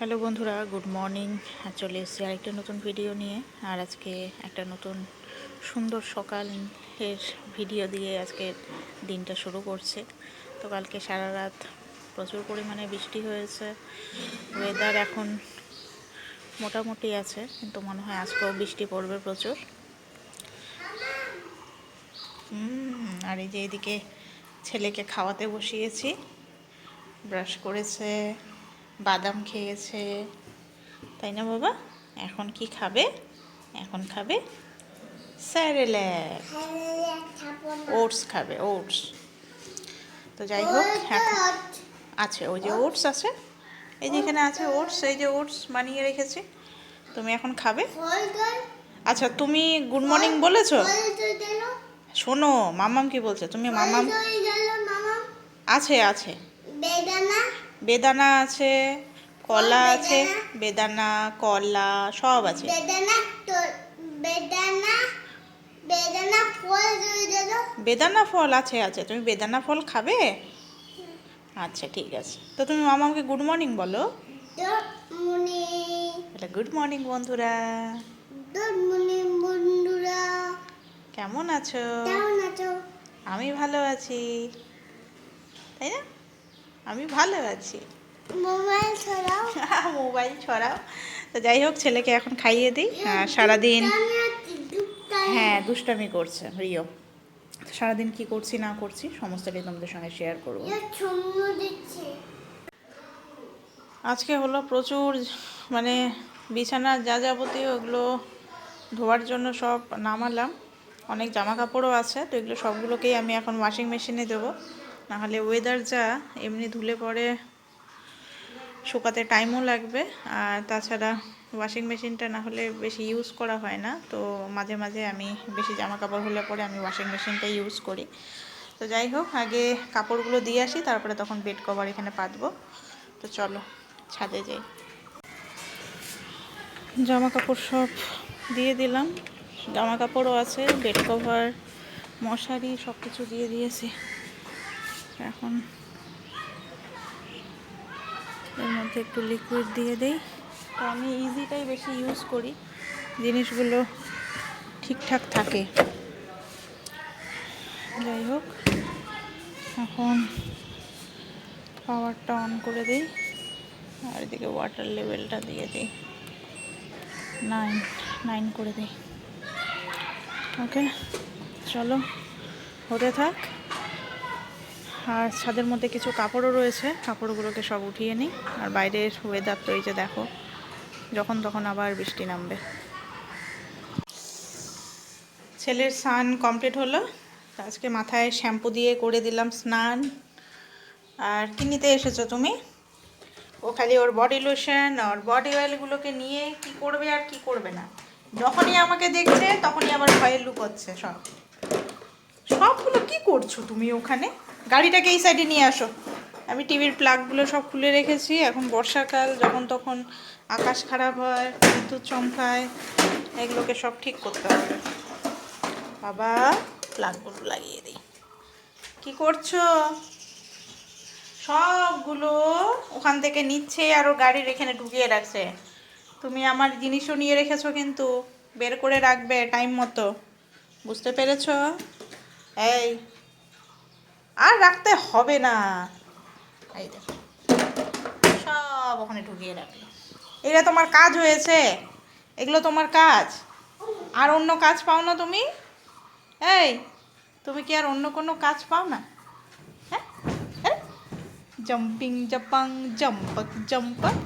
Hello বন্ধুরা, good morning. চলে এসেছি আরেকটা নতুন ভিডিও নিয়ে। আর আজকে একটা নতুন সুন্দর সকালের ভিডিও দিয়ে আজকে দিনটা শুরু করছে। তো কালকে সারা রাত প্রচুর পরিমাণে বৃষ্টি হয়েছে। ওয়েদার এখন মোটামুটি আছে, কিন্তু মনে হয় আজকেও বৃষ্টি পড়বে প্রচুর। আর এই যে এদিকে ছেলেকে খাওয়াতে বসিয়েছি, ব্রাশ করেছে। বাদাম খেয়েছে। তাই না বাবা? এখন কি খাবে? এখন খাবে স্যারেল্যাক ওটস খাবে ওটস। তো যাই হোক আছে ওই যে ওটস আছে। এই যে এখানে আছে ওটস এই যে ওটস বানিয়ে রেখেছি। তুমি এখন খাবে? আচ্ছা তুমি গুড মর্নিং বলেছ? শোনো মামাম কি বলছে? তুমি মামাম আছে আছে। বেদানা বেদানা আছে কলা আছে বেদানা। কলা সব আছে। বেদানা ফল আছে আছে। তুমি বেদানা ফল খাবে? আচ্ছা ঠিক আছে। তো তুমি মামাকে গুড মর্নিং বলো। গুড মর্নিং বন্ধুরা। গুড মর্নিং বন্ধুরা। কেমন আছো? কেমন আছো? আমি ভালো আছি। তাই না? আমি ভালো আছি। মোবাইল ছড়াও। মোবাইল ছড়াও। তো যাই হোক ছেলেকে এখন খাইয়ে দিই। আর সারাদিন হ্যাঁ দুষ্টামি করছে রিও। সারাদিন কি করছি না করছি সমস্তটাই তোমাদের সঙ্গে শেয়ার করব। আজকে হলো প্রচুর মানে বিছানার যা যাবতীয় ওগুলো ধোয়ার জন্য সব নামালাম। অনেক জামা কাপড়ও আছে তো এগুলো সবগুলোকেই আমি এখন ওয়াশিং মেশিনে দেবো। নাহলে ওয়েদার যা, এমনি ধুলে পরে শুকাতে টাইমও লাগবে। আর তাছাড়া ওয়াশিং মেশিনটা না হলে বেশি ইউজ করা হয় না। তো মাঝে মাঝে আমি বেশি জামা কাপড় হলে পরে আমি ওয়াশিং মেশিনটা ইউজ করি। তো যাই হোক, আগে কাপড়গুলো দিয়ে আসি, তারপরে তখন বেড কভার এখানে পাতবো। তো চলো, ছাদে যাই। জামা কাপড় সব দিয়ে দিলাম। জামা কাপড়ও আছে বেড কভার মশারি সব কিছু দিয়ে দিয়েছি। এখন এর মধ্যে একটু লিকুইড দিয়ে দেই। তো আমি ইজিটাই বেশি ইউজ করি, জিনিসগুলো ঠিকঠাক থাকে। যাই হোক, এখন পাওয়ারটা অন করে দিই, আর এদিকে ওয়াটার লেভেলটা দিয়ে দিই। নাইন নাইন করে দিই। ওকে চলো, হতে থাক। আর ছাদের মধ্যে কিছু কাপড়ও রয়েছে। কাপড়গুলোকে সব উঠিয়ে নিই। আর বাইরের ওয়েদার তো এই যে দেখো, যখন তখন আবার বৃষ্টি নামবে। ছেলের স্নান কমপ্লিট হলো। আজকে মাথায় শ্যাম্পু দিয়ে করে দিলাম স্নান। আর কি নিতে এসেছ তুমি? ও খালি ওর বডি লোশন ওর বডি অয়েলগুলোকে নিয়ে কি করবে আর কি করবে না। যখনই আমাকে দেখছে, তখনই আবার ভয়ে লুকোচ্ছে সব। সবগুলো কি করছ তুমি ওখানে? গাড়িটাকে এই সাইডে নিয়ে আসো। আমি টিভির প্লাগগুলো সব খুলে রেখেছি। এখন বর্ষাকাল, যখন তখন আকাশ খারাপ হয়, বিদ্যুৎ চমকায়, এগুলোকে সব ঠিক করতে হবে। বাবা প্লাগগুলো লাগিয়ে দিই। কি করছ? সবগুলো ওখান থেকে নিচ্ছে আর ওর গাড়ির এখানে ঢুকিয়ে রাখছে। তুমি আমার জিনিসও নিয়ে রেখেছো কিন্তু, বের করে রাখবে টাইম মতো। বুঝতে পেরেছ? এই আর রাখতে হবে না। এই সব ওখানে ঢুকিয়ে রাখল। এটা তোমার কাজ হয়েছে। এগুলো তোমার কাজ। আর অন্য কাজ পাও না তুমি? এই, তুমি কি আর অন্য কোনো কাজ পাও না? হ্যাঁ? জম্পিং জপাং জম্পক জম্পক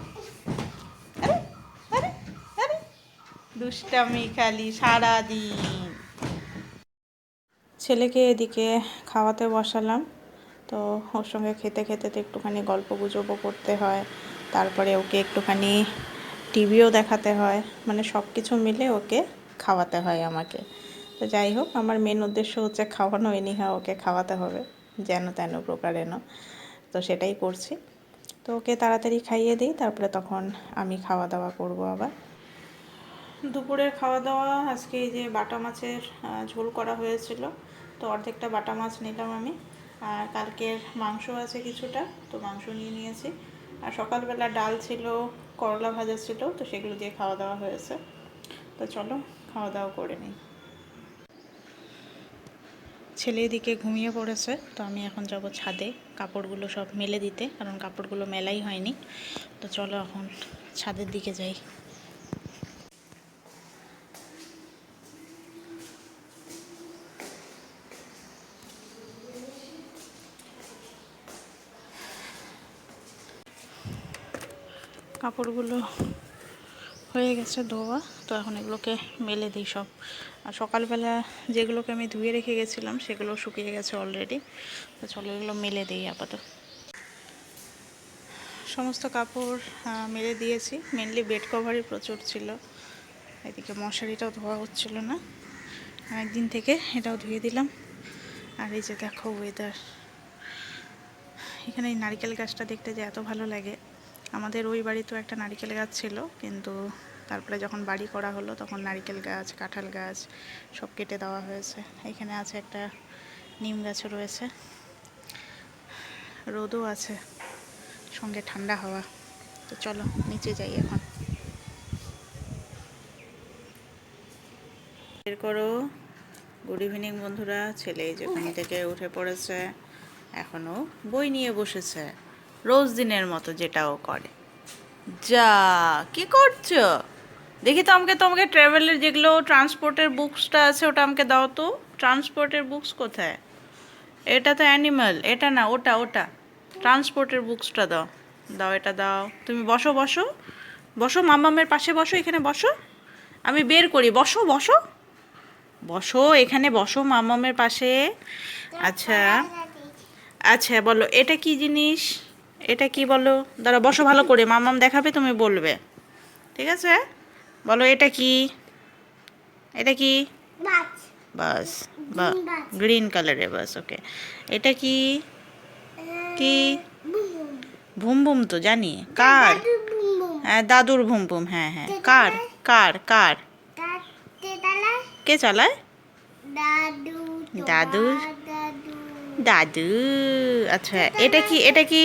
দুষ্টামি খালি সারাদিন। ছেলেকে এদিকে খাওয়াতে বসালাম। তো ওর সঙ্গে খেতে খেতে তো একটুখানি গল্প গুজবও করতে হয়। তারপরে ওকে একটুখানি টিভিও দেখাতে হয়। মানে সব কিছু মিলে ওকে খাওয়াতে হয় আমাকে। তো যাই হোক, আমার মেন উদ্দেশ্য হচ্ছে খাওয়ানো। এনিহা ওকে খাওয়াতে হবে, যেন তেন প্রকারেণ তো সেটাই করছি। তো ওকে তাড়াতাড়ি খাইয়ে দিই, তারপরে তখন আমি খাওয়া দাওয়া করব আবার। দুপুরের খাওয়া দাওয়া আজকে এই যে বাটা মাছের ঝোল করা হয়েছিল। তো অর্ধেকটা বাটা মাছ নিলাম আমি। আর কালকের মাংস আছে কিছুটা, তো মাংস নিয়ে নিয়েছি। আর সকালবেলা ডাল ছিল, করলা ভাজা ছিল, তো সেগুলো দিয়ে খাওয়া দাওয়া হয়েছে। তো চলো, খাওয়া দাওয়া করে নিই। ছেলে এদিকে ঘুমিয়ে পড়েছে, তো আমি এখন যাব ছাদে কাপড়গুলো সব মেলে দিতে, কারণ কাপড়গুলো মেলাই হয়নি। তো চলো এখন ছাদের দিকে যাই। কাপড়গুলো হয়ে গেছে ধোয়া, তো এখন এগুলোকে মেলে দিই সব। আর সকালবেলা যেগুলোকে আমি ধুয়ে রেখে গেছিলাম, সেগুলো শুকিয়ে গেছে অলরেডি তো চলো এগুলো মেলে দিই আপাতত। সমস্ত কাপড় মেলে দিয়েছি। মেনলি বেড কভারই প্রচুর ছিল। এদিকে মশারিটাও ধোয়া হচ্ছিল না। একদিন থেকে এটাও ধুয়ে দিলাম। আর এই যে দেখো ওয়েদার এখানে এই নারকেল গাছটা দেখতে যে এত ভালো লাগে। আমাদের ওই বাড়িতেও একটা নারকেল গাছ ছিল কিন্তু তারপরে যখন বাড়ি করা হলো তখন নারকেল গাছ কাঁঠাল গাছ সব কেটে দেওয়া হয়েছে। এখানে আছে একটা নিম গাছও রয়েছে। রোদও আছে সঙ্গে ঠান্ডা হাওয়া। তো চলো নিচে যাই এখন। বের করো। গুড ইভিনিং বন্ধুরা ছেলে এই যে ঘুম থেকে উঠে পড়েছে এখনও বই নিয়ে বসেছে। রোজ দিনের মতো যেটাও করে। যা, কি করছ? দেখি তো আমাকে, তোমাকে ট্রাভেলের যেগুলো ট্রান্সপোর্টের বুকসটা আছে, ওটা আমাকে দাও তো। ট্রান্সপোর্টের বুকস কোথায়? এটা তো অ্যানিমাল এটা না, ওটা ওটা। ট্রান্সপোর্টের বুকসটা দাও। দাও, এটা দাও। তুমি বসো বসো। বসো মামামের পাশে বসো, এখানে বসো। আমি বের করি। বসো বসো। বসো, এখানে বসো মামামের পাশে। আচ্ছা। আচ্ছা বলো, এটা কি জিনিস? এটা কি বলো? দাঁড়া বসো ভালো করে। মামাম দেখাবে তুমি বলবে। ঠিক আছে? বলো এটা কি? এটা কি? বাস। বা গ্রিন কালারের বাস ওকে। এটা কি? কি? ভুম ভুম তো জানি। কার? হ্যাঁ দাদুর ভুম ভুম হ্যাঁ হ্যাঁ। কার? কার? কার? কে চালায়? দাদু দাদু? দাদু। আচ্ছা এটা কি এটা কি?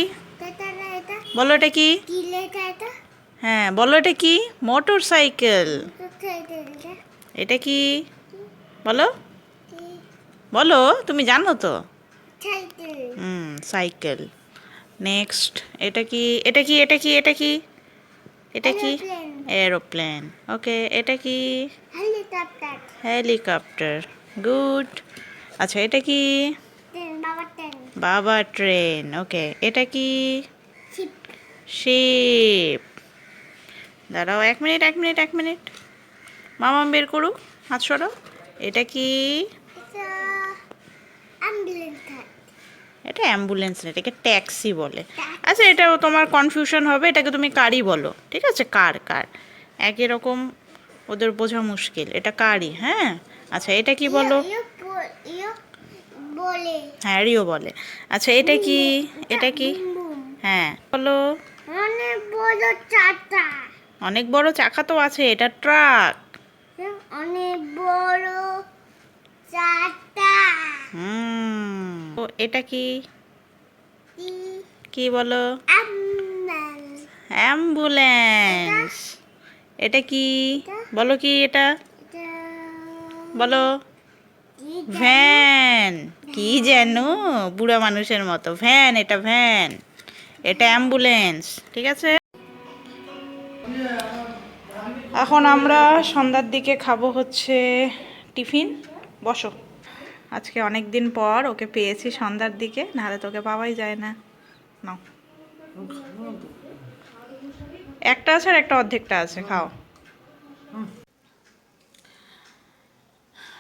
বলো এটা কি? হ্যাঁ বলো এটা কি? Motorcycle. এটা কি? বলো। বলো তুমি জানো তো? হুম সাইকেল। নেক্সট এটা কি? এটা কি এটা কি এটা কি? এটা কি? এরোপ্লেন। ওকে এটা কি? হেলিকপ্টার। গুড। আচ্ছা এটা কি? বাবা ট্রেন। ওকে এটা কি? শিপ। দাঁড়াও এক মিনিট এক মিনিট এক মিনিট। মামা বের করুক হাত সরো এটা কি? এটা অ্যাম্বুলেন্স না এটাকে ট্যাক্সি বলে। আচ্ছা এটাও তোমার কনফিউশন হবে এটাকে তুমি কারই বলো। ঠিক আছে? কার কার? একই রকম ওদের বোঝা মুশকিল। এটা কারই হ্যাঁ? আচ্ছা এটা কি বলো? বলে। হ্যাঁ রিও বলে। আচ্ছা এটা কি? এটা কি। হ্যাঁ বলো। অনেক বড় চাটা অনেক বড় চাকা তো আছে এটা ট্রাক। অনেক বড় চাটা হুম ও এটা কি? কি বলো? অ্যাম্বুলেন্স। এটা কি? বলো কি এটা? বলো। ভ্যান। কি যেন? বুড়া মানুষের মতো। ভ্যান এটা ভ্যান। এটা অ্যাম্বুলেন্স, ঠিক আছে? এখন আমরা সন্ধ্যার দিকে খাব হচ্ছে টিফিন। বসো। আজকে অনেক দিন পর ওকে পেয়েছি সন্ধ্যার দিকে, নাহলে তোকে পাওয়াই যায় না। নাও। একটা আছে আর একটা অর্ধেকটা আছে, খাও।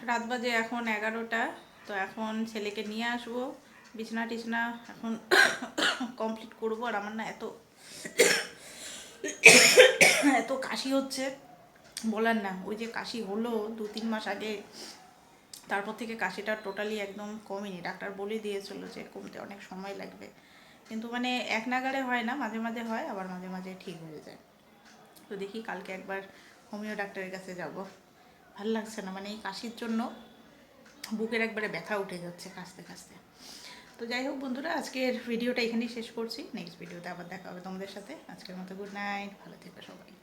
রাত বাজে এখন এগারোটা, তো এখন ছেলেকে নিয়ে আসব। বিছনা টিছনা এখন কমপ্লিট করব। আর আমার না এত এত কাশি হচ্ছে, বলার না। ওই যে কাশি হলো দু তিন মাস আগে, তারপর থেকে কাশিটা টোটালি একদম কমেনি। ডাক্তার বলে দিয়েছিল যে কমতে অনেক সময় লাগবে। কিন্তু মানে এক নাগাড়ে হয় না, মাঝে মাঝে হয়, আবার মাঝে মাঝে ঠিক হয়ে যায়। তো দেখি কালকে একবার হোমিও ডাক্তারের কাছে যাব। ভালো লাগছে না মানে এই কাশির জন্য বুকের একবারে ব্যথা উঠে যাচ্ছে কাশতে কাশতে। তো যাই হোক বন্ধুরা, আজকের ভিডিওটা এখানেই শেষ করছি। নেক্সট ভিডিওতে আবার দেখা হবে তোমাদের সাথে। আজকের মতো গুড নাইট ভালো থেকো সবাই।